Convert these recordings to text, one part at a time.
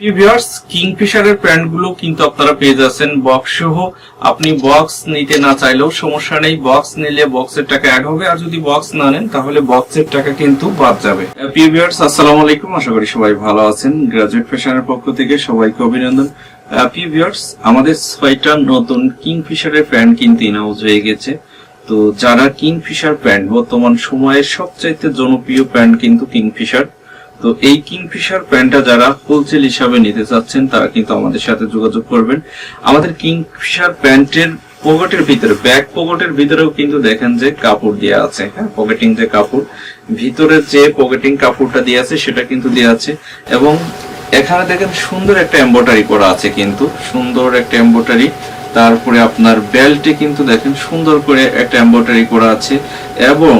Viewers কিংফিশারের প্যান্টগুলো কিন্তু আপনারা পেয়ে যাচ্ছেন বক্স সহ। আপনি বক্স নিতে না চাইলেও সমস্যা নেই বক্স নিলে বক্সের টাকা অ্যাড হবে, আর যদি বক্স না নেন, তাহলে বক্সের টাকা কিন্তু বাদ যাবে। ভিউয়ার্স আসসালামু আলাইকুম, আশা করি সবাই ভালো আছেন। গ্রাজুয়েট ফ্যাশনের পক্ষ থেকে সবাইকে অভিনন্দন। ভিউয়ার্স আমাদের ছয়টা নতুন কিংফিশারের প্যান্ট কিন্তু ইনহাউস হয়ে গেছে। তো যারা কিংফিশার প্যান্ট বর্তমান সময়ের সবচাইতে জনপ্রিয় প্যান্ট কিন্তু কিংফিশার। তো এই কিংফিশার প্যান্টটা যারা হোলসেল হিসাবে নিতে চাচ্ছেন, তারা কিন্তু আমাদের সাথে যোগাযোগ করবেন। আমাদের কিংফিশার প্যান্টের পকেটের ভিতরে ব্যাক পকেটের ভিতরেও কিন্তু দেখেন যে কাপড় দেওয়া আছে। হ্যাঁ পকেটিং যে কাপড়, ভিতরে যে পকেটিং কাপড়টা দেওয়া আছে, সেটা কিন্তু দেওয়া আছে। এবং এখানে দেখেন সুন্দর একটা এম্বয়ডারি করা আছে কিন্তু, সুন্দর একটা এম্বয়ডারি তারপরে আপনার বেল্টে কিন্তু দেখেন সুন্দর করে একটা এম্বয়ডারি করা আছে। এবং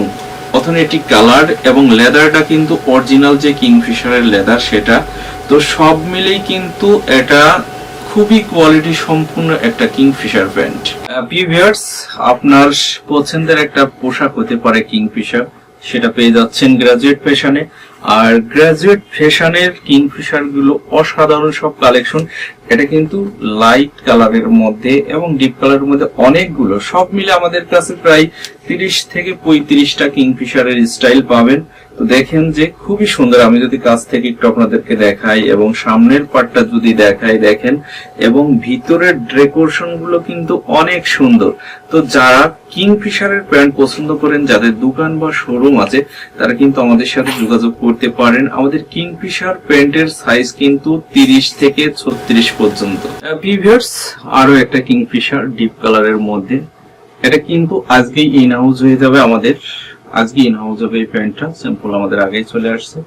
অথেন্টিক কালার এবং লেদারটা কিন্তু অরিজিনাল যে কিংফিশারের লেদার সেটা। তো সব মিলেই কিন্তু এটা খুবই কোয়ালিটি সম্পূর্ণ একটা কিংফিশার প্যান্ট ভিউয়ার্স আপনার পছন্দের একটা পোশাক হতে পারে কিংফিশার, সেটা পেয়ে যাচ্ছেন গ্রাজুয়েট ফ্যাশনে আর গ্রাজুয়েট ফ্যাশনের কিংফিশারগুলো অসাধারণ সব কালেকশন এটা কিন্তু লাইট কালারের মধ্যে এবং ডিপ কালারের মধ্যে অনেকগুলো। সব মিলে আমাদের কাছে প্রায় তিরিশ থেকে পঁয়ত্রিশটা কিংফিশারের স্টাইল পাবেন। তো দেখেন যে খুবই সুন্দর। আমি যদি কাছ থেকে একটু আপনাদেরকে দেখাই এবং সামনের পার্টটা যদি দেখাই দেখেন, এবং ভিতরের ডেকোরেশনগুলো কিন্তু অনেক সুন্দর। তো যারা কিংফিশারের প্যান্ট পছন্দ করেন, যাদের দোকান বা শোরুম আছে, তারা কিন্তু আমাদের সাথে যোগাযোগ করতে পারেন। আমাদের কিংফিশার প্যান্টের সাইজ কিন্তু তিরিশ থেকে ছত্রিশ পর্যন্ত। ভিভিয়ার্স আরও একটা কিংফিশার ডিপ কালারের মধ্যে। এটা কিন্তু আজকেই ইন হাউস হয়ে যাবে আমাদের। আজকে ইন হাউস হবে এই প্যান্টটা। স্যাম্পল আমাদের আগেই চলে আসছে।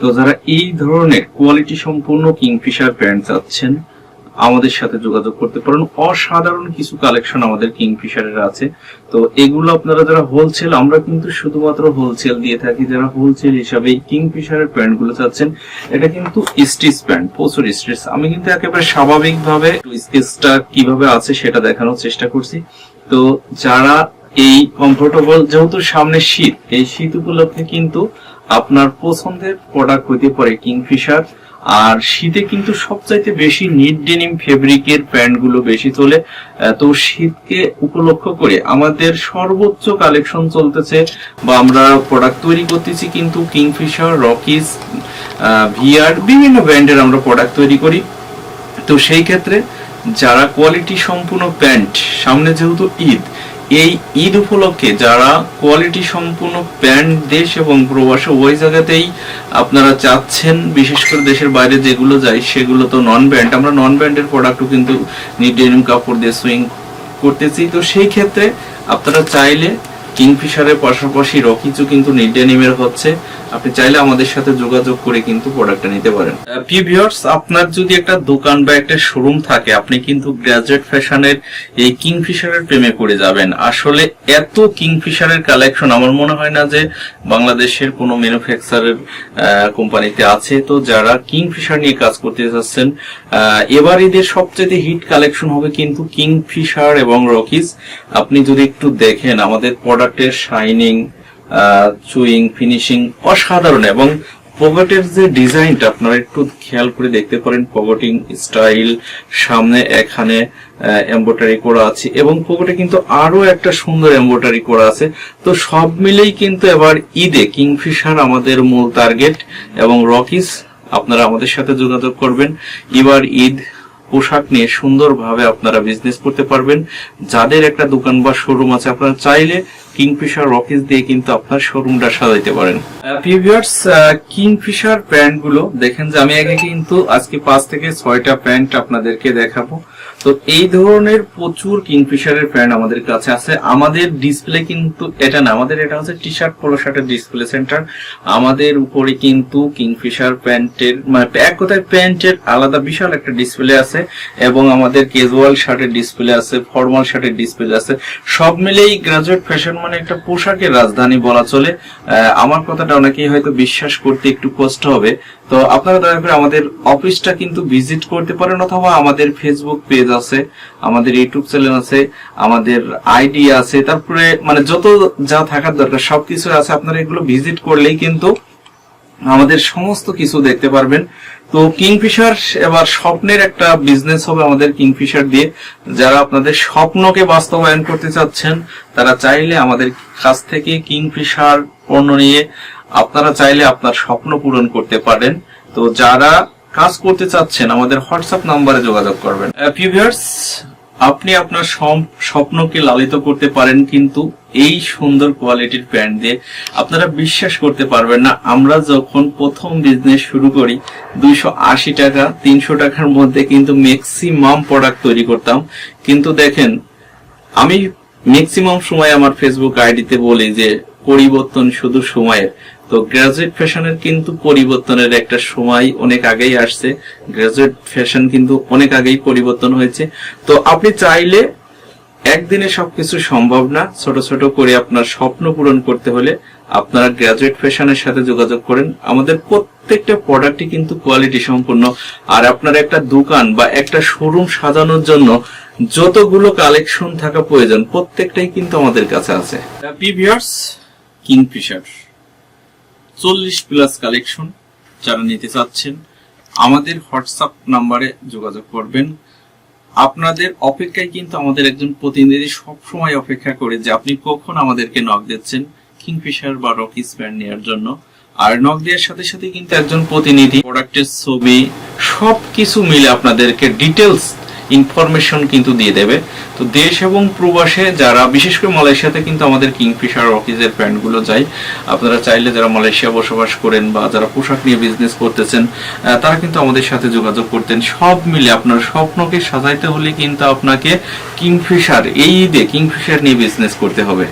তো যারা এই ধরনের কোয়ালিটি সম্পূর্ণ কিংফিশার প্যান্ট চাচ্ছেন আমাদের সাথে যোগাযোগ করতে পারেন। অসাধারণ কিছু কালেকশন আমাদের কিংফিশারের আছে। তো এগুলো আপনারা যারা হোলসেল আমরা কিন্তু শুধুমাত্র হোলসেল দিয়ে থাকি। যারা হোলসেল হিসাবে কিংফিশারের প্যান্টগুলো চাচ্ছেন, এটা কিন্তু স্টিচ প্যান্ট, প্রচুর স্টিচ আমি কিন্তু একেবারে স্বাভাবিকভাবে স্কেচটা কীভাবে আছে সেটা দেখানোর চেষ্টা করছি। তো যারা এই কমফোর্টেবল যেহেতু সামনে শীত, এই শীত উপলক্ষে কিন্তু আপনার পছন্দের প্রোডাক্ট হইতে পারে কিংফিশার আর শীতে কিন্তু সবচাইতে বেশি নিট ডেনিম ফেব্রিকের প্যান্টগুলো বেশি চলে তো শীতকে উপলক্ষ করে আমাদের সর্বোচ্চ কালেকশন চলতেছে বা আমরা প্রোডাক্ট তৈরি করতেছি কিন্তু কিংফিশার, রকিস ভিআর বিভিন্ন ব্র্যান্ডের আমরা প্রোডাক্ট তৈরি করি। তো সেই ক্ষেত্রে যারা কোয়ালিটি সম্পূর্ণ প্যান্ট, সামনে যেহেতু ঈদ এই ঈদ উপলক্ষে যারা কোয়ালিটি সম্পূর্ণ প্যান্ট দেশ এবং প্রবাসে ওই জায়গাতেই আপনারা চাচ্ছেন, বিশেষ করে দেশের বাইরে যেগুলো যায় সেগুলো তো নন ব্যান্ড আমরা নন ব্যান্ডের প্রোডাক্টও কিন্তু নিডেনিম কাপড় দিয়ে সুইং করতেছি। তো সেই ক্ষেত্রে আপনারা চাইলে কিংফিশারের পাশাপাশি রকিচও কিন্তু নিট ডেনিমের হচ্ছে। আপনি চাইলে আমাদের সাথে যোগাযোগ করে কিন্তু প্রোডাক্টটা নিতে পারেন। ভিউয়ার্স আপনার যদি একটা দোকান বা একটা শোরুম থাকে, আপনি কিন্তু গ্রাজুয়েট ফ্যাশনের এই কিংফিশারের প্রেমে পড়ে যাবেন। আসলে এত কিংফিশারের কালেকশন আমার মনে হয় না যে বাংলাদেশের কোনো ম্যানুফ্যাকচারের কোম্পানিতে আছে। তো যারা কিংফিশার নিয়ে কাজ করতে চাচ্ছেন এবার এদের সবচেয়ে হিট কালেকশন হবে কিন্তু কিংফিশার এবং রকিস আপনি যদি একটু দেখেন, আমাদের প্রোডাক্টের শাইনিং চুইং ফিনিশিং অসাধারণ এবং পকেটের যে ডিজাইনটা আপনারা একটু খেয়াল করে দেখতে পারেন পকেটিং স্টাইল সামনে এখানে এম্বোটারি করা আছে এবং পকেটে কিন্তু আরও একটা সুন্দর এম্বোটারি করা আছে। তো সব মিলেই কিন্তু এবার ঈদে কিংফিশার আমাদের মূল টার্গেট এবং রকিস আপনারা আমাদের সাথে যোগাযোগ করবেন। এবার ঈদ পোশাক নিয়ে সুন্দরভাবে আপনারা বিজনেস করতে পারবেন। যাদের একটা দোকান বা শোরুম আছে, আপনারা চাইলে কিংফিশার রকেস দিয়ে কিন্তু আপনার শোরুমটা সাজাইতে পারেন। ভিউয়ার্স কিংফিশার প্যান্টগুলো, দেখেন যে আমি আগে কিন্তু আজকে পাঁচ থেকে ছয়টা প্যান্ট আপনাদেরকে দেখাবো। তো এই ধরনের প্রচুর কিংফিশারের প্যান্ট আমাদের কাছে আছে। আমাদের ডিসপ্লে কিন্তু এটা না, আমাদের এটা হচ্ছে টি শার্ট পোলো শার্টের ডিসপ্লে সেন্টার আমাদের উপরে কিন্তু কিংফিশার প্যান্টের মানে এক কথায় প্যান্টের আলাদা বিশাল একটা ডিসপ্লে আছে এবং আমাদের ক্যাজুয়াল শার্টের ডিসপ্লে আছে ফর্মাল শার্টের ডিসপ্লে আছে। সব মিলেই গ্রাজুয়েট ফ্যাশন মানে একটা পোশাকের রাজধানী বলা চলে। আমার কথাটা অনেকেই হয়তো বিশ্বাস করতে একটু কষ্ট হবে। তো আপনারা দয়া করে আমাদের অফিসটা কিন্তু ভিজিট করতে পারেন অথবা আমাদের ফেসবুক পেজ আছে, আমাদের ইউটিউব চ্যানেল আছে, আমাদের আইডি আছে, তারপরে মানে যত যা থাকার দরকার সবকিছু আছে, আপনারা এগুলো ভিজিট করলেই কিন্তু আমাদের সমস্ত কিছু দেখতে পারবেন। তো কিংফিশার এবার স্বপ্নের একটা বিজনেস হবে আমাদের কিংফিশার দিয়ে। যারা আপনাদের স্বপ্নকে বাস্তবায়ন করতে চাচ্ছেন, তারা চাইলে আমাদের কাছ থেকে কিংফিশার পণ্য নিয়ে আপনারা চাইলে আপনার স্বপ্ন পূরণ করতে পারেন। তো যারা কাজ করতে চাচ্ছেন, আমাদের হোয়াটসঅ্যাপ নাম্বারে যোগাযোগ করবেন। আপনি আপনার স্বপ্নকে লালিত করতে পারেন, কিন্তু এই সুন্দর কোয়ালিটির প্যান্ট দিয়ে আপনারা বিশ্বাস করতে পারবেন না। আমরা যখন প্রথম বিজনেস শুরু করি, দুইশো আশি টাকা, তিনশো টাকার মধ্যে কিন্তু ম্যাক্সিমাম প্রোডাক্ট তৈরি করতাম। কিন্তু দেখেন, আমি ম্যাক্সিমাম সময় আমার ফেসবুক আইডিতে বলি যে পরিবর্তন শুধু সময়ের। তো গ্রাজুয়েট ফ্যাশনের কিন্তু পরিবর্তনের একটা সময় অনেক আগেই আসছে। গ্রাজুয়েট ফ্যাশন কিন্তু অনেক আগেই পরিবর্তন হয়েছে। তো আপনি চাইলে একদিনে সবকিছু সম্ভব না। ছোট ছোট করে আপনার স্বপ্ন পূরণ করতে হলে আপনারা গ্রাজুয়েট ফ্যাশনের সাথে যোগাযোগ করেন। আমাদের প্রত্যেকটা প্রোডাক্টই কিন্তু কোয়ালিটি সম্পূর্ণ আর আপনার একটা দোকান বা একটা শোরুম সাজানোর জন্য যতগুলো কালেকশন থাকা প্রয়োজন, প্রত্যেকটাই কিন্তু আমাদের কাছে আছে। কিংফিশার। চল্লিশ প্লাস কালেকশন যারা নিতে চাচ্ছেন, আমাদের হোয়াটসঅ্যাপ নাম্বারে যোগাযোগ করবেন। আপনাদের অপেক্ষায় কিন্তু আমাদের একজন প্রতিনিধি সব সময় অপেক্ষা করে যে আপনি কখন আমাদেরকে নক দিচ্ছেন, কিংফিশার বা রকি স্প্যান্ড নেওয়ার জন্য। আর নক দেওয়ার সাথে সাথে কিন্তু একজন প্রতিনিধি প্রোডাক্টের ছবি, সবকিছু মিলে আপনাদেরকে ডিটেলস ইনফরমেশন কিন্তু দিয়ে দেবে। তো দেশ এবং প্রবাসে যারা, বিশেষ করে মালয়েশিয়াতে কিন্তু আমাদের কিংফিশার অকিজের প্যান্টগুলো যায়। আপনারা চাইলে যারা মালয়েশিয়া বসবাস করেন বা যারা পোশাক নিয়ে বিজনেস করতেছেন তারা কিন্তু আমাদের সাথে যোগাযোগ করতেন। সব মিলে আপনার স্বপ্নকে সাজাইতে হলে কিন্তু আপনাকে কিংফিশার এই ঈদে কিংফিশার নিয়ে বিজনেস করতে হবে।